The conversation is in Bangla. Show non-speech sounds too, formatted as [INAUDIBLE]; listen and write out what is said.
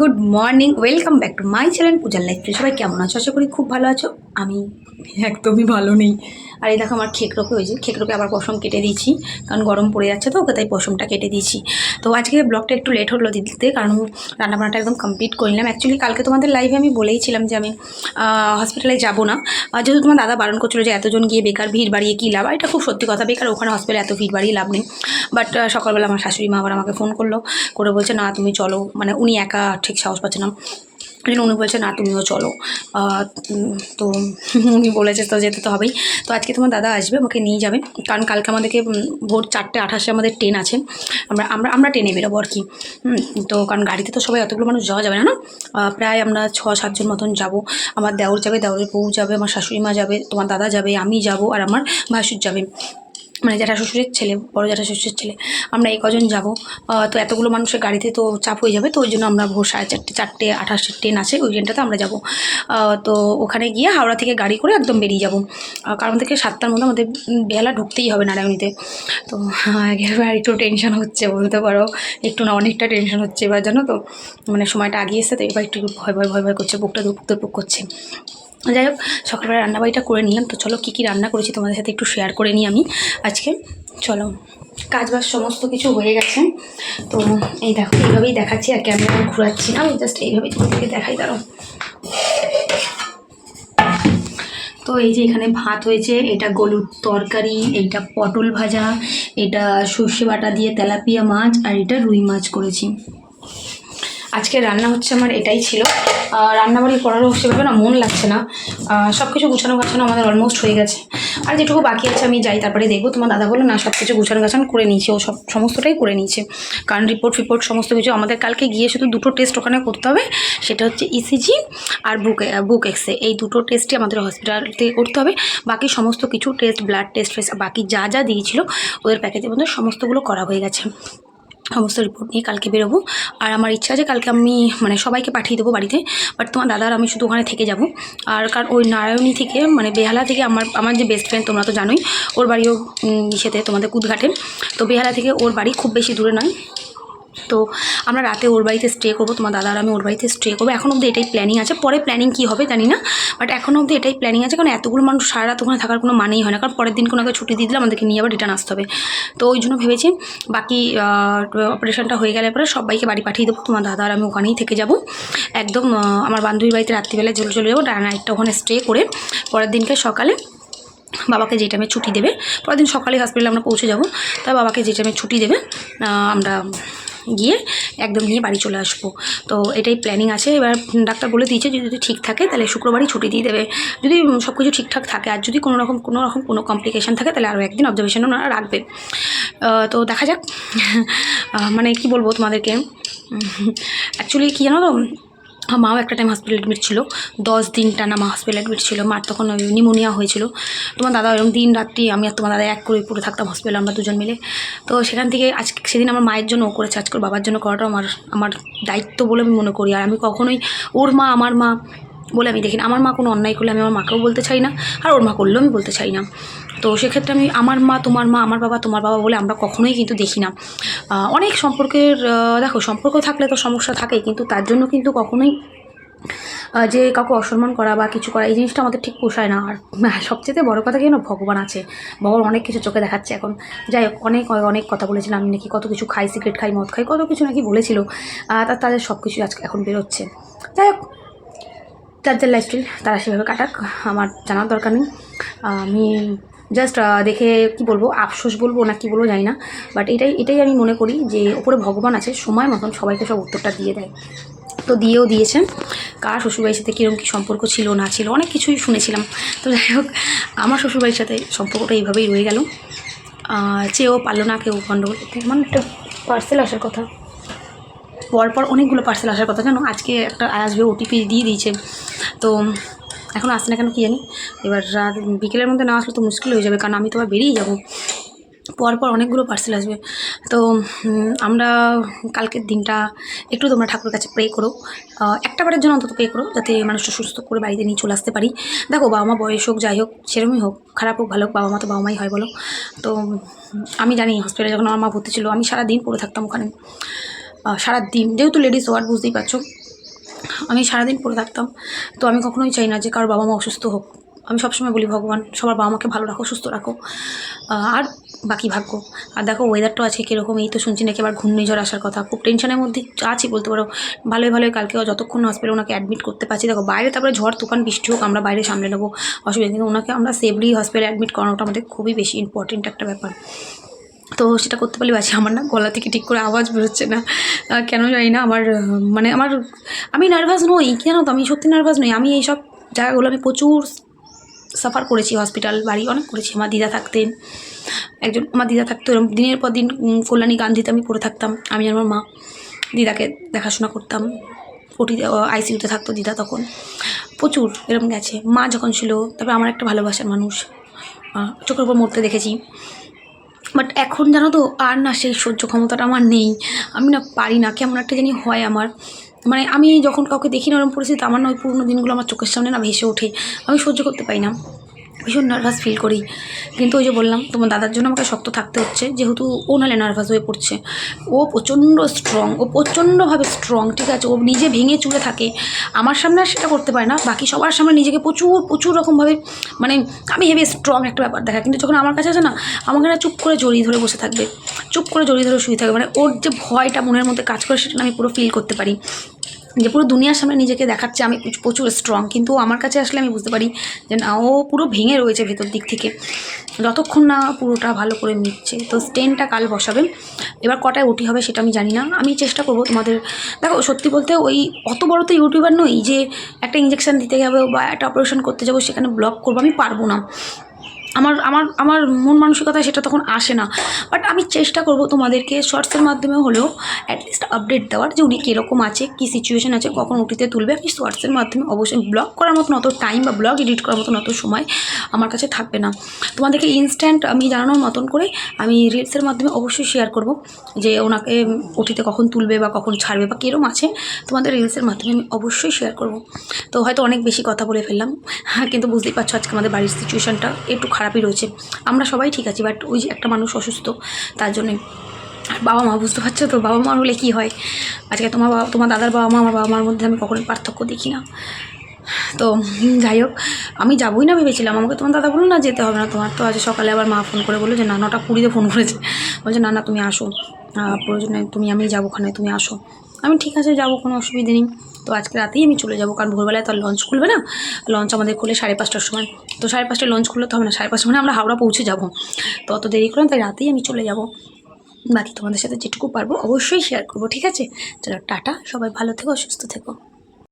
Good morning welcome back to my channel পূজার লাইফ সবাই কেমন আছো? আশা করি খুব ভালো আছো। আমি একদমই ভালো নেই। আর এই দেখো আমার খেকরোকে হয়েছে খেকরোকে আবার পশম কেটে দিয়েছি। কারণ গরম পড়ে যাচ্ছে তো, ওকে তাই পশমটা কেটে দিয়েছি। তো আজকে ব্লগটা একটু লেট হলো দিতে কারণ রান্নাবান্নাটা একদম কমপ্লিট করে নিলাম। অ্যাকচুয়ালি কালকে তোমাদের লাইভে আমি বলেইছিলাম যে আমি হসপিটালে যাব না। যেহেতু তোমার দাদা বারণ করছিল যে এতজন গিয়ে বেকার ভিড় বাড়িয়ে কী লাভ এটা খুব সত্যি কথা, বেকার ওখানে হসপিটালে এত ভিড় বাড়িয়ে লাভ নেই। বাট সকালবেলা আমার শাশুড়ি মা আবার আমাকে ফোন করল, করে বলছে, না, তুমি চলো। মানে উনি একা ঠিক সাহস পাচ্ছে না। ওই উনি বলছে, না, তুমিও চলো। তো উনি বলেছে, তো যেতে তো হবেই। তো আজকে তোমার দাদা আসবে, আমাকে নিয়ে যাবে। কারণ কালকে আমাদেরকে ভোর চারটে আঠাশে আমাদের ট্রেন আছে। আমরা আমরা আমরা ট্রেনে বেরোবো আর কি। তো কারণ গাড়িতে তো সবাই অতগুলো মানুষ যাওয়া যাবে না না? প্রায় আমরা ছ সাতজন মতন যাব। আমার দেওর যাবে, দেওরের বউ যাবে, আমার শাশুড়ি মা যাবে, তোমার দাদা যাবে, আমি যাব, আর আমার ভাসুর যাবে। মানে জ্যাঠা শ্বশুরের ছেলে, বড় জ্যাঠা শ্বশুরের ছেলে, আমরা এই কজন যাব। তো এতগুলো মানুষের গাড়িতে তো চাপ হয়ে যাবে, তো ওই জন্য আমরা ভোর সাড়ে চারটে চারটে আঠাশের ট্রেন আছে, ওই ট্রেনটাতে আমরা যাব। তো ওখানে গিয়ে হাওড়া থেকে গাড়ি করে একদম বেরিয়ে যাব। কারণ থেকে সাতটার মধ্যে আমাদের বেলা ঢুকতেই হবে নারায়ণীতে। তো [LAUGHS] এবার একটু টেনশন হচ্ছে বলতে পারো। একটু না, অনেকটা টেনশন হচ্ছে এবার জানো তো। মানে সময়টা আগিয়ে এসছে, তো এবার একটু ভয় ভয় ভয় ভয় করছে, বুকটা দুপুক দুপুক করছে। যাই হোক, সকালবেলা রান্নাবাড়িটা করে নিলাম। তো চলো কী কী রান্না করেছি তোমাদের সাথে একটু শেয়ার করে নিই আমি আজকে। চলো কাজ বাজ সমস্ত কিছু হয়ে গেছে। তো এই দেখো, এইভাবেই দেখাচ্ছি আর ক্যামেরা ঘোরাচ্ছি না, আমি জাস্ট এইভাবেই তোমাদেরকে দেখাই দাঁড়ো তো এই যে এখানে ভাত হয়েছে, এটা গলুর তরকারি, এইটা পটল ভাজা, এটা সর্ষে বাটা দিয়ে তেলাপিয়া মাছ, আর এটা রুই মাছ করেছি। আজকে রান্না হচ্ছে আমার এটাই ছিল। রান্নাবাড়ি করারও সেভাবে না মন লাগছে না। সব কিছু গুছানো গাছানো আমাদের অলমোস্ট হয়ে গেছে। আর যেটুকু বাকি আছে আমি যাই, তারপরে দেখব। তোমার দাদা বলল, না সব কিছু গুছানো গাছানো করে নিয়েছে। ও সব, সমস্তটাই করে নিয়েছে। কারণ রিপোর্ট ফিপোর্ট সমস্ত কিছু আমাদের কালকে গিয়ে শুধু দুটো টেস্ট ওখানে করতে হবে। সেটা হচ্ছে ইসিজি আর বুক বুক এক্সে এই দুটো টেস্টই আমাদের হসপিটাল থেকে করতে হবে। বাকি সমস্ত কিছু টেস্ট ব্লাড টেস্ট বাকি যা যা দিয়েছিল, ওদের প্যাকেজের মধ্যে সমস্তগুলো করা হয়ে গেছে। সমস্ত রিপোর্ট নিয়ে কালকে বেরোবো। আর আমার ইচ্ছা আছে কালকে আমি মানে সবাইকে পাঠিয়ে দেবো বাড়িতে। বাট তোমার দাদার আমি শুধু ওখানে থেকে যাব। আর কারণ ওই নারায়ণী থেকে মানে বেহালা থেকে আমার আমার যে বেস্ট ফ্রেন্ড তোমরা তো জানোই, ওর বাড়িও সেতে তোমাদের কুদঘাটে। তো বেহালা থেকে ওর বাড়ি খুব বেশি দূরে নয়। তো আমরা রাতে ওর বাড়িতে স্টে করব, তোমার দাদা আর আমি ওর বাড়িতে স্টে করব। এখন অবধি এটাই প্ল্যানিং আছে, পরে প্ল্যানিং কী হবে জানি না বাট এখন অবধি এটাই প্ল্যানিং আছে, কারণ এতগুলো মানুষ সারা রাত ওখানে থাকার কোনো মানেই হয় না, কারণ পরের দিন কোনো ছুটি দিয়ে দিলে আমাদেরকে নিয়ে আবার রিটার্ন আসতে হবে। তো ওই জন্য ভেবেছি বাকি অপারেশনটা হয়ে গেলে পরে সবাইকে বাড়ি পাঠিয়ে দেবো, তোমার দাদা আর আমি ওখানেই থেকে যাব। একদম আমার বান্ধবীর বাড়িতে রাত্রিবেলায় চলে চলে যাব নাইটটা ওখানে স্টে করে পরের দিনকে সকালে বাবাকে যে টাইমে ছুটি দেবে, পরের দিন সকালে হসপিটালে আমরা পৌঁছে যাব তাই বাবাকে যে টাইমে ছুটি দেবে আমরা গিয়ে একদম নিয়ে বাড়ি চলে আসব। তো এটাই প্ল্যানিং আছে। এবার ডাক্তার বলে দিয়েছে যদি ঠিক থাকে তাহলে শুক্রবারই ছুটি দিয়ে দেবে। যদি সব কিছু ঠিকঠাক থাকে, আর যদি কোনো রকম কোনো রকম কোনো কমপ্লিকেশান থাকে তাহলে আরও একদিন অবজারভেশন ওনারা রাখবে। তো দেখা যাক। [LAUGHS] মানে কি বলব তোমাদেরকে? অ্যাকচুয়ালি কী জানো তো? মাও একটা টাইম হসপিটাল অ্যাডমিট ছিল। দশ দিন টানা মা হসপিটাল অ্যাডমিট ছিল। মার তখন নিমোনিয়া হয়েছিল। তোমার দাদা এরকম দিন রাত্রি আমি আর তোমার দাদা এক করে পুরো থাকতাম হসপিটালে আমরা দুজন মিলে। তো সেখান থেকে আজকে সেদিন আমার মায়ের জন্য ও করেছে। আজকে বাবার জন্য করাটা আমার আমার দায়িত্ব বলে আমি মনে করি। আর আমি কখনোই, ওর মা, আমার মা বলে আমি দেখি না। আমার মা কোনো অন্যায় করলে আমি আমার মাকেও বলতে চাই না আর ওর মা করলেও আমি বলতে চাই না। তো সেক্ষেত্রে আমি আমার মা তোমার মা আমার বাবা তোমার বাবা বলে আমরা কখনোই কিন্তু দেখি না। অনেক সম্পর্কের দেখো সম্পর্ক থাকলে তো সমস্যা থাকেই কিন্তু তার জন্য কিন্তু কখনোই যে কাউকে অসম্মান করা বা কিছু করা এই জিনিসটা আমাদের ঠিক পোষায় না। আর সবচেয়ে বড় কথা কি জানো? ভগবান আছে। ভগবান অনেক কিছু চোখে দেখাচ্ছে এখন। যাই হোক অনেক অনেক কথা বলেছিলাম। আমি নাকি কত কিছু খাই সিগারেট খাই মদ খাই কত কিছু নাকি বলেছিল। আহ, তা তাদের সব কিছু আজকে এখন বেরোচ্ছে। যাই হোক যার যার লাইফস্টাইল তারা সেভাবে কাটাক, আমার জানার দরকার নেই। আমি জাস্ট দেখে কি বলব, আফসোস বলব না কি বলব জানি না বাট এটাই এটাই আমি মনে করি যে ওপরে ভগবান আছে, সময় মতন সবাইকে সব উত্তরটা দিয়ে দেয়। তো দিয়েও দিয়েছে কার শ্বশুরবাড়ির সাথে কীরকম কী সম্পর্ক ছিল, না ছিল, অনেক কিছুই শুনেছিলাম। তো যাই হোক, আমার শ্বশুরবাড়ির সাথে সম্পর্কটা এইভাবেই রয়ে গেল। চেয়েও পারল না কেউ গণ্ডগোল মানে একটা পার্সেল আসার কথা। পরপর অনেকগুলো পার্সেল আসার কথা জানো? আজকে একটা আসবে ওটিপি দিয়ে দিয়েছে। তো এখন আসছে না কেন কি জানি? এবার রাত বিকেলের মধ্যে না আসলে তো মুশকিল হয়ে যাবে, কারণ আমি তো আবার বেরিয়ে যাব। পরপর অনেকগুলো পার্সেল আসবে। তো আমরা কালকের দিনটা একটু তোমরা ঠাকুরের কাছে প্রে করো। একটা বারের জন্য অন্তত প্রে করো, যাতে মানুষটা সুস্থ করে বাড়িতে নিয়ে চলে আসতে পারি। দেখো, বাবা মা বয়স হোক, যাই হোক সেরকমই হোক, খারাপ হোক, ভালো হোক, বাবা মা তো বাবা মাই হয় বলো। তো আমি জানি হসপিটালে যখন আমার মা ভর্তি ছিল, আমি সারা দিন পড়ে থাকতাম ওখানে। সারা দিন যেহেতু লেডিস ওয়ার্ড বুঝতেই পারছ। আমি সারাদিন পড়ে থাকতাম। তো আমি কখনোই চাই না যে কারোর বাবা মা অসুস্থ হোক। আমি সবসময় বলি, ভগবান, সবার বাবা মাকে ভালো রাখো, সুস্থ রাখো। আর বাকি ভাগ্য। আর দেখো ওয়েদারটাও আজকে কীরকম, এই তো শুনছি নাকি আবার ঘূর্ণিঝড় আসার কথা। খুব টেনশনের মধ্যে আছি, বলতে পারো। ভালোই ভালোই, কালকে যতক্ষণ হসপিটালে ওনাকে অ্যাডমিট করতে পারছি, দেখো, বাইরে তারপরে ঝড়, তুফান, বৃষ্টি হোক, আমরা বাইরে সামলে নেব। অসুবিধা। কিন্তু ওনাকে আমরা সেফলি হসপিটালে অ্যাডমিট করানোটা আমাদের খুবই বেশি ইম্পর্টেন্ট একটা ব্যাপার। তো সেটা করতে পারলে বাঁচি আমার না গলা থেকে ঠিক করে আওয়াজ বেরোচ্ছে না। কেন জানি না, আমার মানে আমার, আমি নার্ভাস নই। কেন তো? আমি সত্যি নার্ভাস নই। আমি এইসব জায়গাগুলো আমি প্রচুর সাফার করেছি। হসপিটাল বাড়ি অনেক করেছি। আমার দিদা থাকতেন। একজন, আমার দিদা থাকতো এরকম দিনের পর দিন কল্যাণী গান্ধীতে আমি পড়ে থাকতাম। আমি আমার মা দিদাকে দেখাশোনা করতাম। ওটি আইসিইউতে থাকতো দিদা তখন। প্রচুর এরকম গেছে। মা যখন ছিল, তারপরে আমার একটা ভালোবাসার মানুষ। চোখের উপর মরতে দেখেছি। বাট এখন জানো তো, আর না সেই সহ্য ক্ষমতাটা আমার নেই। আমি না পারি না, কেমন একটা জানি হয় আমার। মানে আমি যখন কাউকে দেখি না ওরকম পরিস্থিতি আমার না ওই পুরোনো দিনগুলো আমার চোখের সামনে না ভেসে ওঠে। আমি সহ্য করতে পারি না। ভীষণ নার্ভাস ফিল করি। কিন্তু ওই যে বললাম, তোমার দাদার জন্য আমাকে শক্ত থাকতে হচ্ছে, যেহেতু ও নাহলে নার্ভাস হয়ে পড়ছে। ও প্রচণ্ড স্ট্রং ও প্রচণ্ডভাবে স্ট্রং ঠিক আছে? ও নিজে ভেঙে চুরে থাকে। আমার সামনে আর সেটা করতে পারে না, বাকি সবার সামনে নিজেকে প্রচুর প্রচুর রকমভাবে মানে আমি হেভি স্ট্রং একটা ব্যাপার দেখা কিন্তু যখন আমার কাছে আছে না, আমাকে না চুপ করে জড়িয়ে ধরে বসে থাকবে। চুপ করে জড়িয়ে ধরে শুয়ে থাকবে। মানে ওর যে ভয়টা মনের মধ্যে কাজ করে, সেটা আমি পুরো ফিল করতে পারি। যে পুরো দুনিয়ার সামনে নিজেকে দেখাচ্ছে, আমি প্রচুর স্ট্রং কিন্তু আমার কাছে আসলে আমি বুঝতে পারি যে না, ও পুরো ভেঙে রয়েছে ভেতর দিক থেকে। যতক্ষণ না পুরোটা ভালো করে মিটছে, তো স্টেনটা কাল বসাবে। এবার কটায় ওটি হবে সেটা আমি জানি না। আমি চেষ্টা করব তোমাদের, দেখো সত্যি বলতে ওই অত বড় তো ইউটিউবার নই যে একটা ইঞ্জেকশন দিতে যাব বা একটা অপারেশন করতে যাব, সেখানে ব্লগ করব, আমি পারব না। আমার আমার আমার মন মানসিকতা সেটা তখন আসে না। বাট আমি চেষ্টা করব তোমাদেরকে শর্টসের মাধ্যমে হলেও অ্যাটলিস্ট আপডেট দেওয়ার যে উনি কীরকম আছে, কী সিচুয়েশন আছে, কখন উঠিতে তুলবে। আমি শর্টসের মাধ্যমে অবশ্যই ব্লগ করার মতন অত টাইম বা ব্লগ এডিট করার মতন অত সময় আমার কাছে থাকবে না। তোমাদেরকে ইনস্ট্যান্ট আমি জানানোর মতন করে আমি রিলসের মাধ্যমে অবশ্যই শেয়ার করব যে ওনাকে ওটিতে কখন তুলবে বা কখন ছাড়বে বা কীরকম আছে, তোমাদের রিলসের মাধ্যমে আমি অবশ্যই শেয়ার করব। তো হয়তো অনেক বেশি কথা বলে ফেললাম। হ্যাঁ কিন্তু বুঝতেই পারছ আজকে আমাদের বাড়ির সিচুয়েশনটা একটু খারাপই রয়েছে। আমরা সবাই ঠিক আছি বাট ওই যে একটা মানুষ অসুস্থ, তার জন্যে বাবা মা বুঝতে পারছ তো? বাবা মার হলে কী হয়? আজকে তোমার বাবা, তোমার দাদার বাবা মা আমার বাবা মার মধ্যে আমি কখনোই পার্থক্য দেখি না। তো যাই হোক, আমি যাবোই না ভেবেছিলাম। আমাকে তোমার দাদা বলল না যেতে হবে না তোমার। তো আজ সকালে আবার মা ফোন করে বলল যে, না, নটা কুড়িতে ফোন করেছে। বলছে, না না, তুমি আসো। প্রয়োজনে তুমি আমি যাব ওখানে, তুমি আসো। আমি ঠিক আছে, যাব, কোনো অসুবিধে নেই। তো আজকে রাতেই আমি চলে যাব, কারণ ভোরবেলায় তো আর লঞ্চ খুলবে না। লঞ্চ আমাদের খুলে সাড়ে পাঁচটার সময়। তো সাড়ে পাঁচটায় লঞ্চ খুললে তো হবে না, সাড়ে পাঁচটা মানে আমরা হাওড়া পৌঁছে যাব। তো অত দেরি করলাম তাই রাতেই আমি চলে যাব। বাকি তোমাদের সাথে যেটুকু পারব অবশ্যই শেয়ার করব, ঠিক আছে? চলো, টাটা, সবাই ভালো থেকো, সুস্থ থেকো।